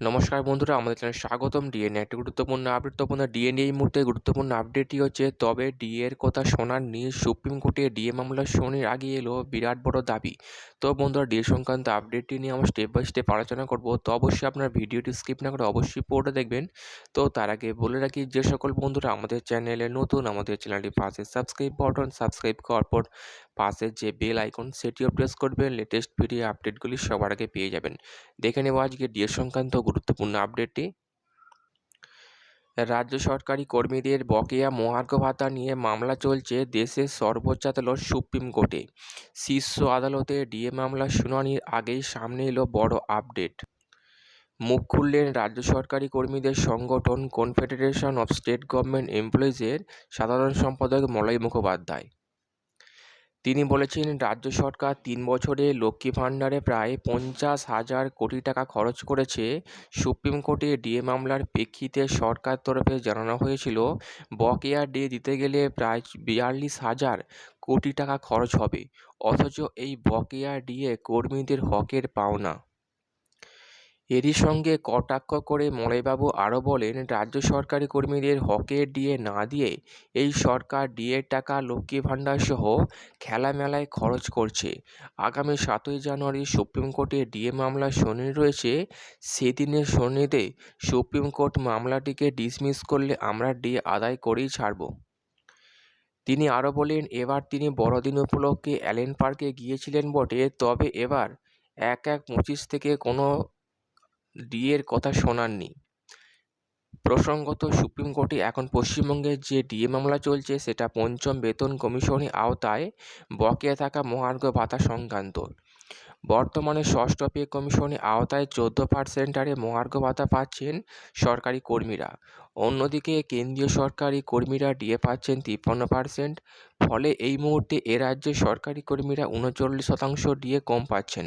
নমস্কার বন্ধুরা, আমাদের চ্যানেল স্বাগতম ডিএনএ একটি গুরুত্বপূর্ণ আপডেট তো বন্ধুরা ডিএনএ এই মুহূর্তে গুরুত্বপূর্ণ আপডেটটি হচ্ছে, তবে ডিএ এর কথা শোনার নিয়ে সুপ্রিম কোর্টে ডিএ মামলা শুনানির আগে এলো বিরাট বড় দাবি। তো বন্ধুরা ডিএ সংক্রান্ত আপডেটটি নিয়ে আমরা স্টেপ বাই স্টেপ আলোচনা করব। তো অবশ্যই আপনার ভিডিওটি স্কিপ না করে অবশ্যই পুরোটা দেখবেন। তো তার আগে বলে রাখি, যে সকল বন্ধুরা আমাদের চ্যানেলে নতুন, আমাদের চ্যানেলটি পাশে সাবস্ক্রাইব বাটন সাবস্ক্রাইব করার পর পাশে যে বেল আইকন সেটিও প্রেস করবেন লেটেস্ট ভিডিও আপডেটগুলি সবার আগে পেয়ে যাবেন। দেখে নেব আজকে ডিএ সংক্রান্ত গুরুত্বপূর্ণ আপডেটটি রাজ্য সরকারি কর্মীদের বকেয়া মহার্ঘ ভাতা নিয়ে মামলা চলছে দেশের সর্বোচ্চ আদালত সুপ্রিম কোর্টে। শীর্ষ আদালতে ডিএ মামলার শুনানির আগেই সামনে এলো বড় আপডেট মুখ খুললেন রাজ্য সরকারি কর্মীদের সংগঠন কনফেডারেশন অফ স্টেট গভর্নমেন্ট এমপ্লয়িজের সাধারণ সম্পাদক মলয় মুখোপাধ্যায়। তিনি বলেছেন, রাজ্য সরকার তিন বছরে লক্ষ্মী ভাণ্ডারে প্রায় পঞ্চাশ হাজার কোটি টাকা খরচ করেছে। সুপ্রিম কোর্টে ডিএ মামলার প্রেক্ষিতে সরকার তরফে জানানো হয়েছিল, বকেয়া ডিএ দিতে গেলে প্রায় বিয়াল্লিশ হাজার কোটি টাকা খরচ হবে। অথচ এই বকেয়া ডিএ কর্মীদের হকের পাওনা। এরই সঙ্গে কটাক্ষ করে মলয়বাবু আরও বলেন, রাজ্য সরকারি কর্মীদের হকের ডিএ না দিয়ে এই সরকার ডিএর টাকা, লক্ষ্মী ভাণ্ডার সহ খেলামেলায় খরচ করছে। আগামী সাতই জানুয়ারি সুপ্রিম কোর্টে ডিএ মামলা শুনানি রয়েছে। সেদিনের শুনানিতে সুপ্রিম কোর্ট মামলাটিকে ডিসমিস করলে আমরা ডিএ আদায় করেই ছাড়ব। তিনি আরও বলেন, এবার তিনি বড়দিন উপলক্ষে অ্যালেন পার্কে গিয়েছিলেন বটে, তবে এবার এক এক পঁচিশ থেকে কোনো ডিএর কথা শোনাননি। প্রসঙ্গত, সুপ্রিম কোর্টে এখন পশ্চিমবঙ্গের যে ডিএ মামলা চলছে, সেটা পঞ্চম বেতন কমিশনের আওতায় বকেয়া থাকা মহার্ঘ ভাতা সংক্রান্ত। বর্তমানে ষষ্ঠ পে কমিশনের আওতায় চোদ্দ পার্সেন্ট হারে মহার্ঘ ভাতা পাচ্ছেন সরকারি কর্মীরা। অন্যদিকে, কেন্দ্রীয় সরকারি কর্মীরা ডিএ পাচ্ছেন তিপ্পান্ন পার্সেন্ট, ফলে এই মুহূর্তে এ রাজ্যে সরকারি কর্মীরা উনচল্লিশ শতাংশ ডিএ কম পাচ্ছেন।